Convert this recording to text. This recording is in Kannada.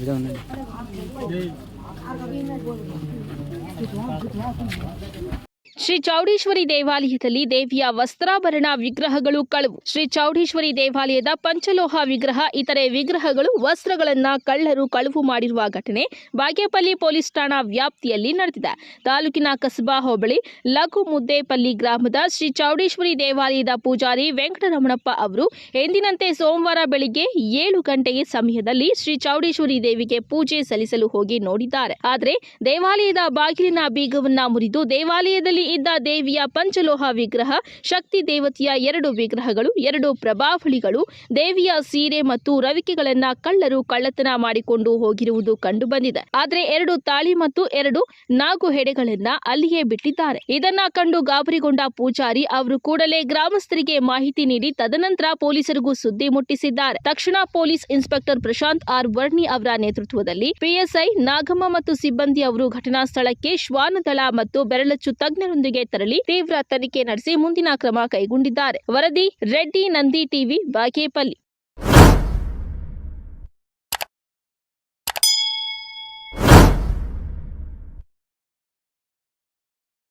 இதை ಶ್ರೀ ಚೌಡೇಶ್ವರಿ ದೇವಾಲಯದಲ್ಲಿ ದೇವಿಯ ವಸ್ತ್ರಾಭರಣ ವಿಗ್ರಹಗಳು ಕಳವು. ಶ್ರೀ ಚೌಡೇಶ್ವರಿ ದೇವಾಲಯದ ಪಂಚಲೋಹ ವಿಗ್ರಹ, ಇತರೆ ವಿಗ್ರಹಗಳು ವಸ್ತ್ರಗಳನ್ನ ಕಳ್ಳರು ಕಳವು ಮಾಡಿರುವ ಘಟನೆ ಬಾಗೇಪಲ್ಲಿ ಪೊಲೀಸ್ ಠಾಣಾ ವ್ಯಾಪ್ತಿಯಲ್ಲಿ ನಡೆದಿದೆ. ತಾಲೂಕಿನ ಕಸಬಾ ಹೋಬಳಿ ಲಘು ಮುದ್ದೇಪಲ್ಲಿ ಗ್ರಾಮದ ಶ್ರೀ ಚೌಡೇಶ್ವರಿ ದೇವಾಲಯದ ಪೂಜಾರಿ ವೆಂಕಟರಮಣಪ್ಪ ಅವರು ಎಂದಿನಂತೆ ಸೋಮವಾರ ಬೆಳಿಗ್ಗೆ ಏಳು ಗಂಟೆಗೆ ಸಮಯದಲ್ಲಿ ಶ್ರೀ ಚೌಡೇಶ್ವರಿ ದೇವಿಗೆ ಪೂಜೆ ಸಲ್ಲಿಸಲು ಹೋಗಿ ನೋಡಿದ್ದಾರೆ. ಆದರೆ ದೇವಾಲಯದ ಬಾಗಿಲಿನ ಬೀಗವನ್ನ ಮುರಿದು ದೇವಾಲಯದಲ್ಲಿ ಇದ್ದ ದೇವಿಯ ಪಂಚಲೋಹ ವಿಗ್ರಹ, ಶಕ್ತಿ ದೇವತೆಯ ಎರಡು ವಿಗ್ರಹಗಳು, ಎರಡು ಪ್ರಭಾವಳಿಗಳು, ದೇವಿಯ ಸೀರೆ ಮತ್ತು ರವಿಕೆಗಳನ್ನ ಕಳ್ಳರು ಕಳ್ಳತನ ಮಾಡಿಕೊಂಡು ಹೋಗಿರುವುದು ಕಂಡುಬಂದಿದೆ. ಆದರೆ ಎರಡು ತಾಳಿ ಮತ್ತು ಎರಡು ನಾಗು ಹೆಡೆಗಳನ್ನ ಅಲ್ಲಿಯೇ ಬಿಟ್ಟಿದ್ದಾರೆ. ಇದನ್ನ ಕಂಡು ಗಾಬರಿಗೊಂಡ ಪೂಜಾರಿ ಅವರು ಕೂಡಲೇ ಗ್ರಾಮಸ್ಥರಿಗೆ ಮಾಹಿತಿ ನೀಡಿ ತದನಂತರ ಪೊಲೀಸರಿಗೂ ಸುದ್ದಿ ಮುಟ್ಟಿಸಿದ್ದಾರೆ. ತಕ್ಷಣ police inspector Prashanth R Varni ಅವರ ನೇತೃತ್ವದಲ್ಲಿ ಪಿಎಸ್ಐ ನಾಗಮ್ಮ ಮತ್ತು ಸಿಬ್ಬಂದಿ ಅವರು ಘಟನಾ ಸ್ಥಳಕ್ಕೆ ಶ್ವಾನದಳ ಮತ್ತು ಬೆರಳಚ್ಚು ತಜ್ಞರೊಂದಿಗೆ ತೆರಳಿ ತೀವ್ರ ತನಿಖೆ ನಡೆಸಿ ಮುಂದಿನ ಕ್ರಮ ಕೈಗೊಂಡಿದ್ದಾರೆ. ವರದಿ ರೆಡ್ಡಿ ನಂದಿ ಟಿವಿ ಬಾಗೇಪಲ್ಲಿ.